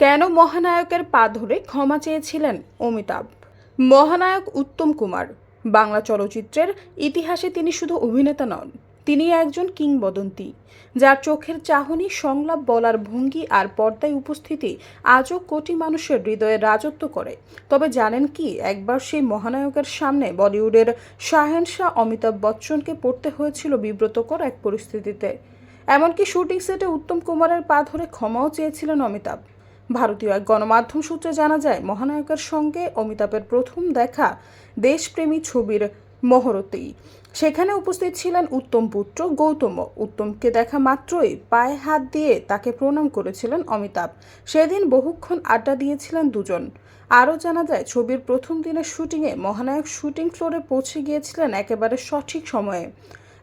কেন মহানায়কের পা ধরে ক্ষমা চেয়েছিলেন অমিতাভ? মহানায়ক উত্তম কুমার। বাংলা চলচ্চিত্রের ইতিহাসে তিনি শুধু অভিনেতা নন, তিনি একজন কিংবদন্তি, যার চোখের চাহনি, সংলাপ বলার ভঙ্গি আর পর্দায় উপস্থিতি আজও কোটি মানুষের হৃদয়ে রাজত্ব করে। তবে জানেন কি, একবার সেই মহানায়কের সামনে বলিউডের শাহেনশাহ অমিতাভ বচ্চনকে পড়তে হয়েছিল বিব্রতকর এক পরিস্থিতিতে। এমনকি শুটিং সেটে উত্তম কুমারের পা ধরে ক্ষমাও চেয়েছিলেন অমিতাভ। ভারতীয় এক গণমাধ্যম সূত্রে জানা যায়, মহানায়কের সঙ্গে অমিতাভের প্রথম দেখা দেশপ্রেমী ছবির মহরতেই। সেখানে উপস্থিত ছিলেন উত্তম পুত্র গৌতম। উত্তমকে দেখা মাত্রই পায়ে হাত দিয়ে তাকে প্রণাম করেছিলেন অমিতাভ। সেদিন বহুক্ষণ আড্ডা দিয়েছিলেন দুজন। আরও জানা যায়, ছবির প্রথম দিনের শুটিংয়ে মহানায়ক শুটিং ফ্লোরে পৌঁছে গিয়েছিলেন একেবারে সঠিক সময়ে।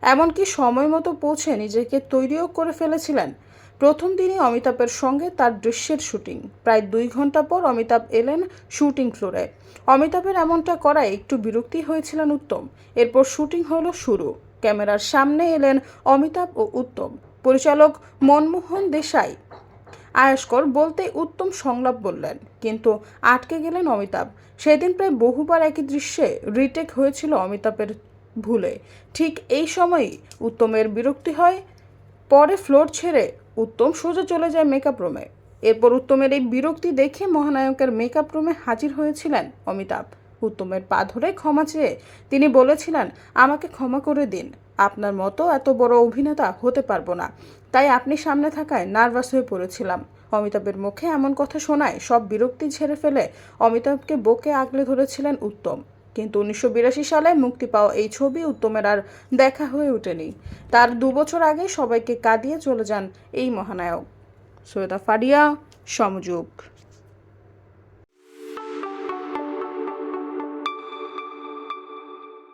এমনকি সময় মতো পৌঁছে নিজেকে তৈরিও করে ফেলেছিলেন। প্রথম দিনই অমিতাভের সঙ্গে তার দৃশ্যের শুটিং। প্রায় দুই ঘণ্টা পর অমিতাভ এলেন শুটিং ফ্লোরে। অমিতাভের এমনটা করায় একটু বিরক্তি হয়েছিলেন উত্তম। এরপর শুটিং হলো শুরু। ক্যামেরার সামনে এলেন অমিতাভ ও উত্তম। পরিচালক মনমোহন দেশাই। আয়স্কর বলতে উত্তম সংলাপ বললেন, কিন্তু আটকে গেলেন অমিতাভ। সেদিন প্রায় বহুবার একই দৃশ্যে রিটেক হয়েছিল অমিতাভের ভুলে। ঠিক এই সময়ই উত্তমের বিরক্তি হয়, পরে ফ্লোর ছেড়ে উত্তম সোজা চলে যায় মেকআপ রুমে এরপর উত্তমের এই বিরক্তি দেখে মহানায়কের মেকআপ রুমে হাজির হয়েছিলেন অমিতাভ। উত্তমের পা ধরে ক্ষমা চেয়ে তিনি বলেছিলেন, আমাকে ক্ষমা করে দিন। আপনার মতো এত বড় অভিনেতা হতে পারব না। তাই আপনি সামনে থাকায় নার্ভাস হয়ে পড়েছিলাম। অমিতাভের মুখে এমন কথা শোনায় সব বিরক্তি ঝেড়ে ফেলে অমিতাভকে বকে আগলে ধরেছিলেন উত্তম। কিন্তু উনিশশো বিরাশি সালে মুক্তি পাওয়া এই ছবি উত্তমের আর দেখা হয়ে ওঠেনি। তার দু বছর আগে সবাইকে কাঁদিয়ে চলে যান এই মহানায়ক। সৈয়দা ফারিয়া, সমযোগ।